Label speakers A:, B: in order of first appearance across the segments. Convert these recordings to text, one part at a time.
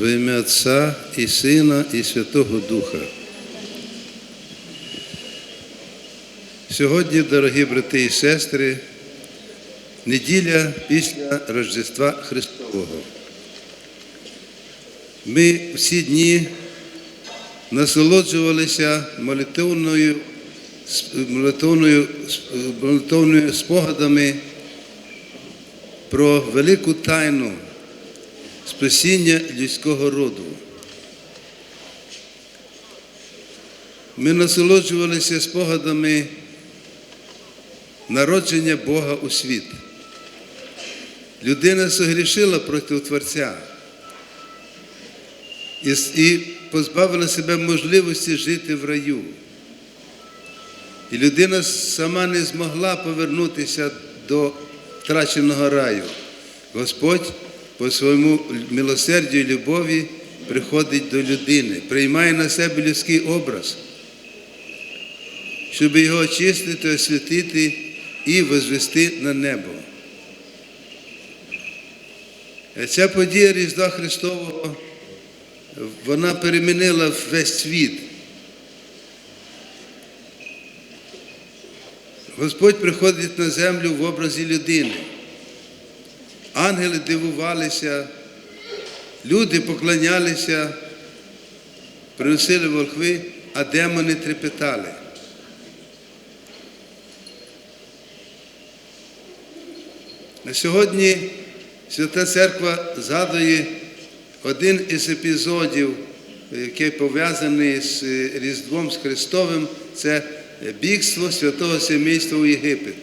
A: В ім'я Отця і Сина, і Святого Духа. Сьогодні, дорогі брати і сестри, неділя після Рождества Христового. Ми всі дні насолоджувалися молитовною, молитовною, молитовною спогадами про велику тайну спасіння людського роду. Ми насолоджувалися спогадами народження Бога у світ. Людина согрішила проти Творця і, позбавила себе можливості жити в раю. І людина сама не змогла повернутися до втраченого раю. Господь по своєму милосердю і любові приходить до людини, приймає на себе людський образ, щоб його очистити, освятити і возвести на небо. Ця подія Різдва Христового, вона перемінила весь світ. Господь приходить на землю в образі людини. Ангели дивувалися, люди поклонялися, приносили волхви, а демони трепетали. На сьогодні Свята Церква згадує один із епізодів, який пов'язаний з Різдвом з Христовим, це бігство святого Семейства у Єгипет.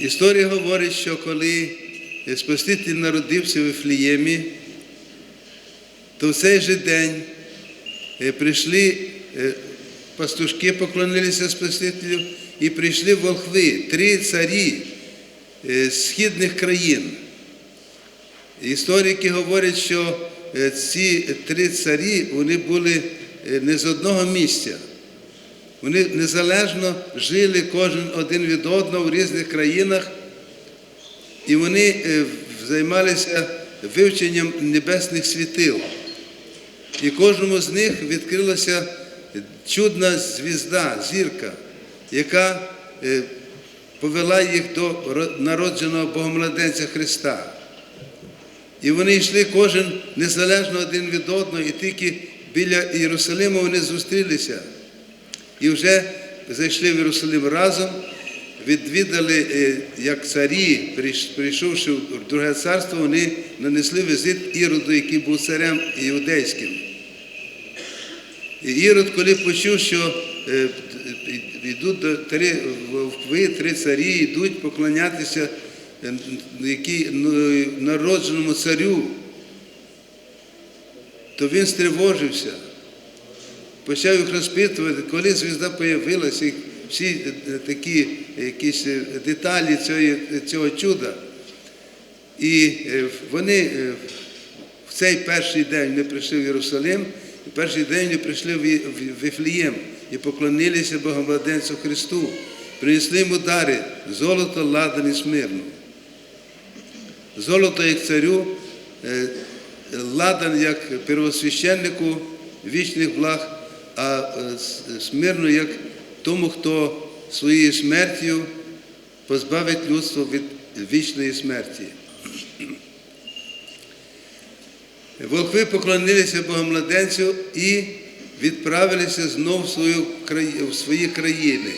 A: Історія говорить, що коли Спаситель народився в Ефліємі, то в цей же день прийшли пастушки, поклонилися Спасителю, і прийшли волхви, три царі з східних країн. Історики говорять, що ці три царі вони були не з одного місця. Вони незалежно жили кожен один від одного в різних країнах, і вони займалися вивченням небесних світил. І кожному з них відкрилася чудна звізда, зірка, яка повела їх до народженого Богомладенця Христа. І вони йшли кожен незалежно один від одного, і тільки біля Єрусалиму вони зустрілися. І вже зайшли в Єрусалим разом, відвідали, як царі, прийшовши в друге царство, вони нанесли візит Іроду, який був царем іудейським. І Ірод, коли почув, що йдуть три вовкви, три царі, йдуть поклонятися який, народженому царю, то він стривожився почав їх розпитувати, коли звізда з'явилася, всі такі якісь деталі цього, цього чуда. І вони в цей перший день вони прийшли в Єрусалим, і перший день вони прийшли в Вифлієм і поклонилися Богомладенцю Христу, принесли йому дари, золото, ладан і смирну. Золото як царю, ладан як первосвященнику вічних благ а смирно як тому, хто своєю смертю позбавить людство від вічної смерті. Волхви поклонилися Богомладенцю і відправилися знов в, свою, в свої країни.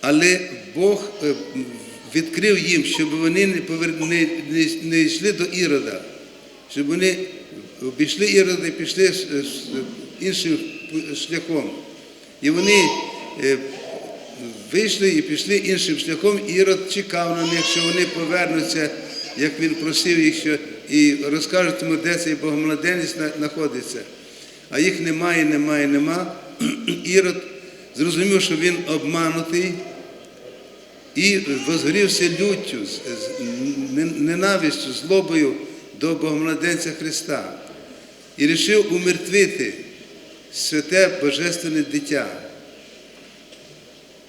A: Але Бог відкрив їм, щоб вони не, повер... не, не йшли до Ірода, щоб вони обійшли Ірода і пішли іншим шляхом. І вони вийшли і пішли іншим шляхом, Ірод чекав на них, що вони повернуться, як він просив їх, що і розкажуть йому, де цей Богомладенець знаходиться. А їх немає, немає, нема. Ірод зрозумів, що він обманутий і возгорівся люттю, ненавистю, злобою до Богомладенця Христа. І вирішив умертвити святе Божественне дитя.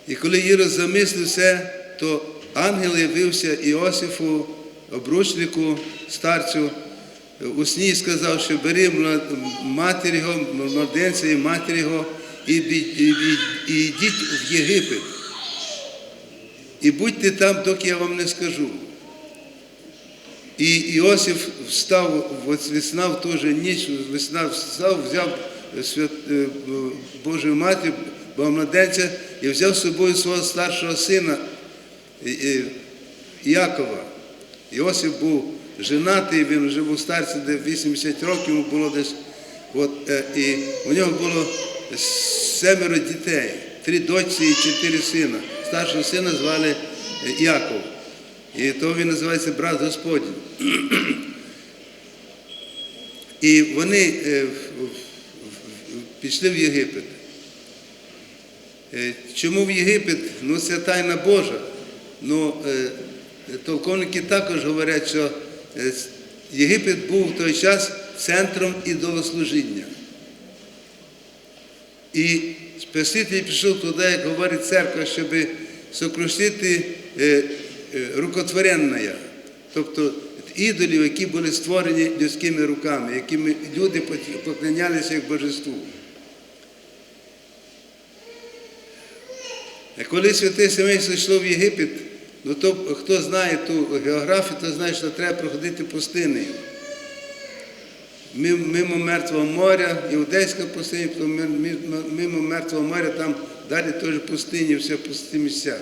A: І коли Ірод замислив все, то ангел явився Іосифу обручнику, старцю, у сні сказав, що бери матір його, младенця і матір його, і, і, і, і йдіть в Єгипет. І будьте там, доки я вам не скажу. І Іосиф встав, весна в ту же ніч, весна встав, взяв е, Божу Богомладенця і взяв з собою свого старшого сина Якова. Іосиф був женатий, він вже був старцем, де 80 років йому було десь. От, е, і у нього було семеро дітей, три дочці і чотири сина. Старшого сина звали е, Яков. І то він називається брат Господній. І вони пішли в Єгипет. Е, Чому в Єгипет? Ну, це тайна Божа. Ну, е, толковники також говорять, що е, Єгипет був в той час центром ідолослужіння. І Спаситель пішов туди, як говорить церква, щоб сокрушити рукотворенне, тобто ідолів, які були створені людськими руками, якими люди поклонялися як божеству. Коли святе сімейство йшло в Єгипет, ну то хто знає ту географію, то знає, що треба проходити пустинею. Мимо, Мертвого моря, Іудейська пустиня, мимо Мертвого моря, там далі теж пустині, все пусті місця.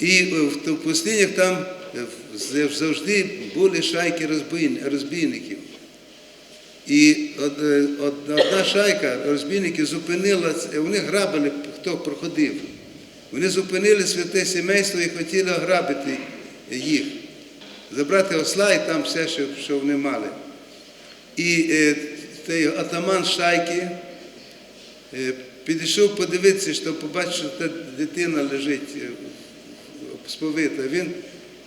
A: І е, в пустинях там е, завжди були шайки розбійників. І од- е, од- одна шайка розбійників зупинила, вони грабили, хто проходив. Вони зупинили святе сімейство і хотіли ограбити їх, забрати осла і там все, що, вони мали. І е, цей атаман шайки е, підійшов подивитися, що побачив, що та дитина лежить е, сповита. Він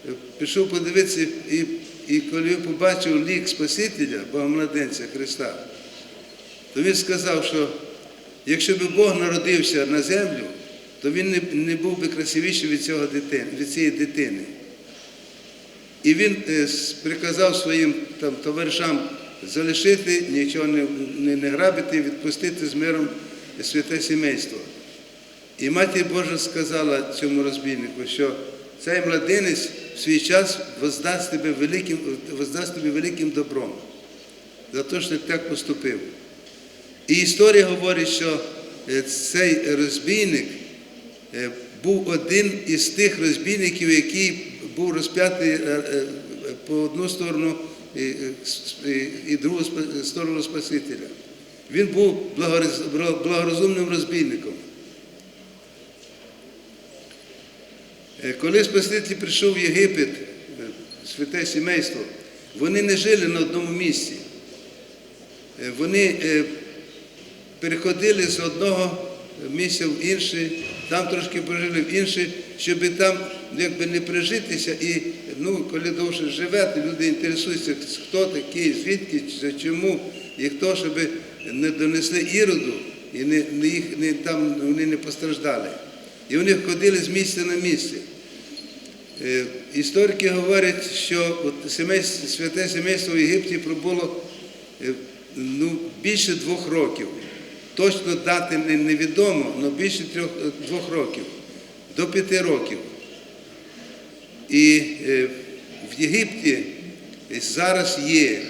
A: е, пішов подивитися, і, і коли побачив лік Спасителя, Богомладенця Христа, то він сказав, що якщо б Бог народився на землю, то він не, не був би красивіший від, цього дитини, від цієї дитини. І він е, приказав своїм там, товаришам залишити, нічого не, не, не грабити, відпустити з миром святе сімейство. І матір Божа сказала цьому розбійнику, що цей младенець в свій час воздасть тобі великим, воздасть тобі великим добром за те, що ти так поступив. І історія говорить, що е, цей розбійник був один із тих розбійників, який був розп'ятий е, е, по одну сторону і, е, другу сторону Спасителя. Він був благорозумним розбійником. Е, Коли Спаситель прийшов в Єгипет, е, святе сімейство, вони не жили на одному місці. Е, Вони е, переходили з одного місця в інше, там трошки пожили в інше, щоб там якби не прижитися. І ну, коли довше живете, люди інтересуються, хто такий, звідки, чому і хто, щоб не донесли іроду і не, не їх не, там вони не постраждали. І вони ходили з місця на місце. Е, Історики говорять, що от святе сімейство в Єгипті пробуло е, ну, більше двох років. Точно дати не- невідомо, але більше трьох, двох років, до п'яти років. І е, в Єгипті зараз є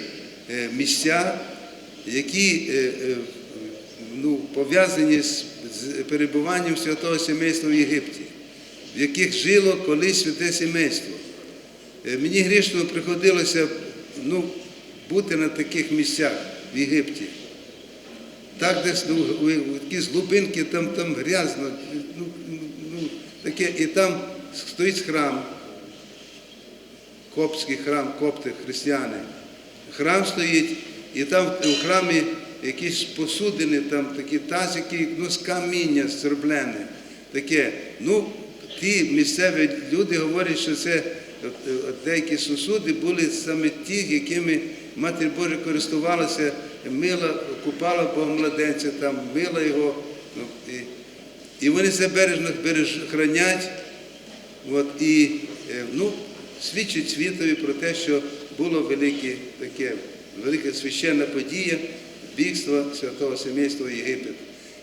A: е, місця, які е, ну, пов'язані з, перебуванням святого сімейства в Єгипті, в яких жило колись святе сімейство. Мені грішно приходилося ну, бути на таких місцях в Єгипті. Так десь ну, якісь глубинки, там, там грязно, ну, ну, таке, і там стоїть храм, коптський храм, копти, християни. Храм стоїть, і там у храмі якісь посудини, там такі тазики, ну, з каміння зроблене. Таке. Ну, ті місцеві люди говорять, що це деякі сусуди були саме ті, якими Матір Божа користувалася, мила, купала Богомладенця, там, мила його. Ну, і, і вони це бережно береж, хранять. От, і, е, ну, свідчить світові про те, що було велике таке, велика священна подія бігства святого сімейства в Єгипет.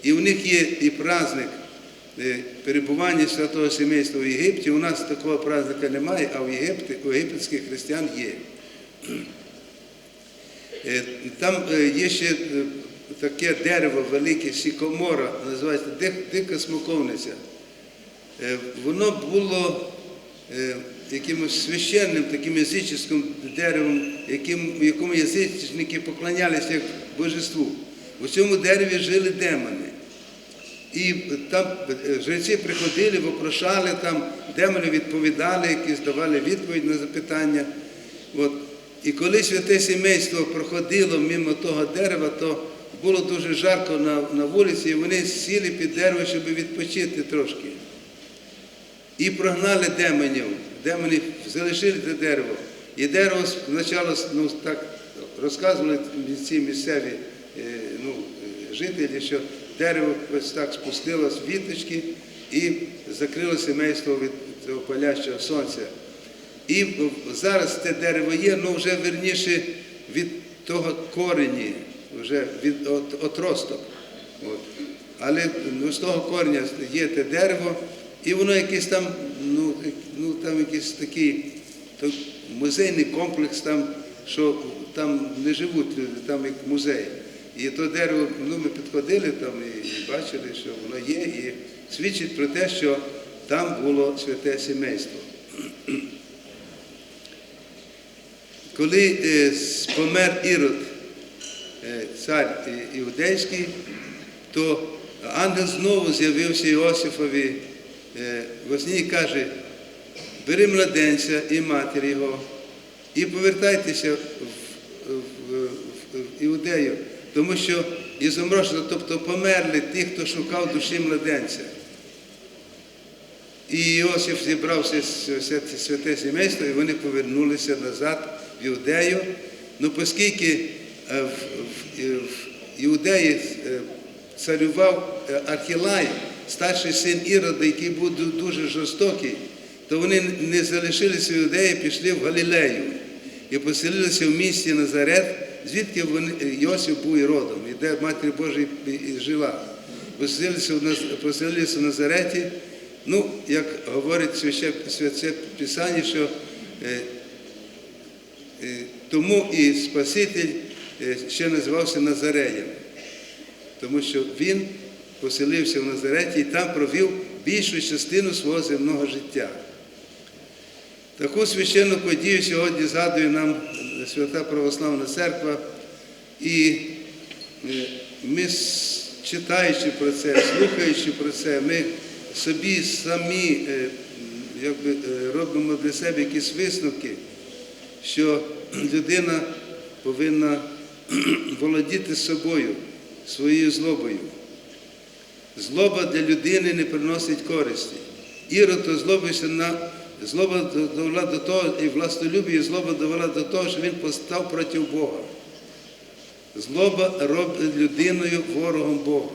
A: І у них є і праздник е, перебування святого сімейства в Єгипті. У нас такого праздника немає, а в Єгипті, у єгипетських християн є. Е, Там е, є ще е, таке дерево велике, сікомора, називається дика смоковниця. Воно було якимось священним, таким язичським деревом, яким, якому язичники поклонялися як божеству. У цьому дереві жили демони. І там жреці приходили, вопрошали, там демони відповідали, якісь давали відповідь на запитання. От. І коли святе сімейство проходило мимо того дерева, то було дуже жарко на, на вулиці, і вони сіли під дерево, щоб відпочити трошки. І прогнали демонів. Демони залишили те дерево. І дерево спочатку ну, так розказували ці місцеві е, ну, жителі, що дерево ось так спустилось в віточки і закрило сімейство від цього палящого сонця. І зараз те дерево є, ну вже верніше від того корені, вже від от, отросток. От. Але ну, з того кореня є те дерево, і воно якесь там, ну, ну там якийсь такий то музейний комплекс, там, що там не живуть люди, там як музей. І то дерево, ну ми підходили там і, і бачили, що воно є, і свідчить про те, що там було святе сімейство. Коли е, помер Ірод, е, цар іудейський, то ангел знову з'явився Іосифові е, во сні і каже, бери младенця і матір його і повертайтеся в, в, в, в Іудею, тому що і заморожено, тобто померли ті, хто шукав душі младенця. І Іосиф зібрався святе сімейство, і вони повернулися назад в Іудею. Ну, оскільки е, в, в, Іудеї е, царював е, Архілай, старший син Ірода, який був дуже жорстокий, то вони не залишилися в Іудеї, пішли в Галілею і поселилися в місті Назарет, звідки вони, Йосиф був і родом, і де Матір Божа і- жила. Поселилися в, поселилися в Назареті. Ну, як говорить святе Писання, що е, е, тому і Спаситель е, ще називався Назареєм, тому що він поселився в Назареті і там провів більшу частину свого земного життя. Таку священну подію сьогодні згадує нам Свята Православна Церква, і е, ми, читаючи про це, слухаючи про це, ми собі самі е, якби, е, робимо для себе якісь висновки, що людина повинна володіти собою, своєю злобою. Злоба для людини не приносить користі. Ірод озлобився на злоба довела до того, і властолюбі, злоба довела до того, що він постав проти Бога. Злоба робить людиною ворогом Бога.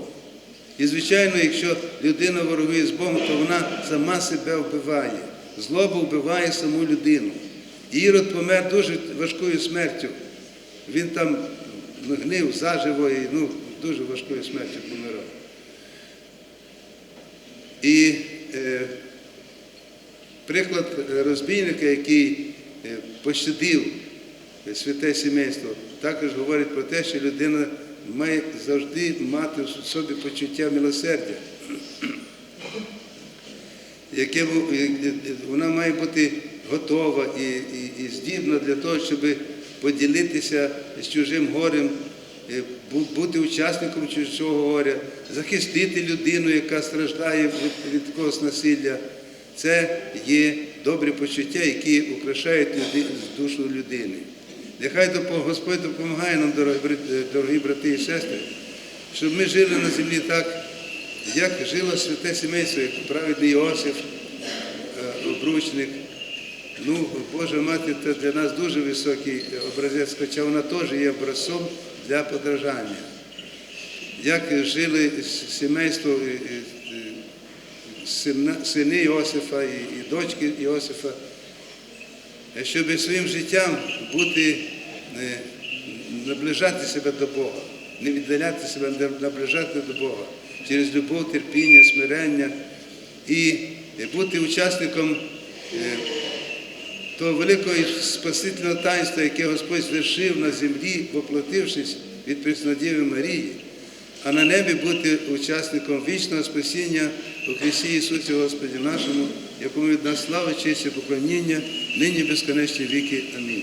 A: І, звичайно, якщо людина ворогує з Богом, то вона сама себе вбиває. Злоба вбиває саму людину. Ірод помер дуже важкою смертю. Він там гнив заживо і ну, дуже важкою смертю помирав. І е, приклад розбійника, який е, пощадив святе сімейство, також говорить про те, що людина має завжди мати в собі почуття милосердя, яке вона має бути готова і, і, і здібна для того, щоб поділитися з чужим горем, е, бути учасником чужого горя, захистити людину, яка страждає від, від якогось насилля. Це є добрі почуття, які украшають люди- душу людини. Нехай Господь допомагає нам, дорогі дорогі брати і сестри, щоб ми жили на землі так, як жило святе сімейство, як праведний Іосиф, е, обручник. Ну, Божа мати це для нас дуже високий образець, хоча вона теж є образцом для подражання. Як жили сімейство, е, е, сини Іосифа і, дочки Іосифа. щоб своїм життям бути, е, наближати себе до Бога, не віддаляти себе, наближати до Бога через любов, терпіння, смирення і бути учасником е, того великого спасительного таїнства, яке Господь звершив на землі, воплотившись від Преснодіви Марії, а на небі бути учасником вічного спасіння у Христі Ісусі Господі нашому, якому від нас слава, честь і поклоніння, нині безконечні віки. Амінь.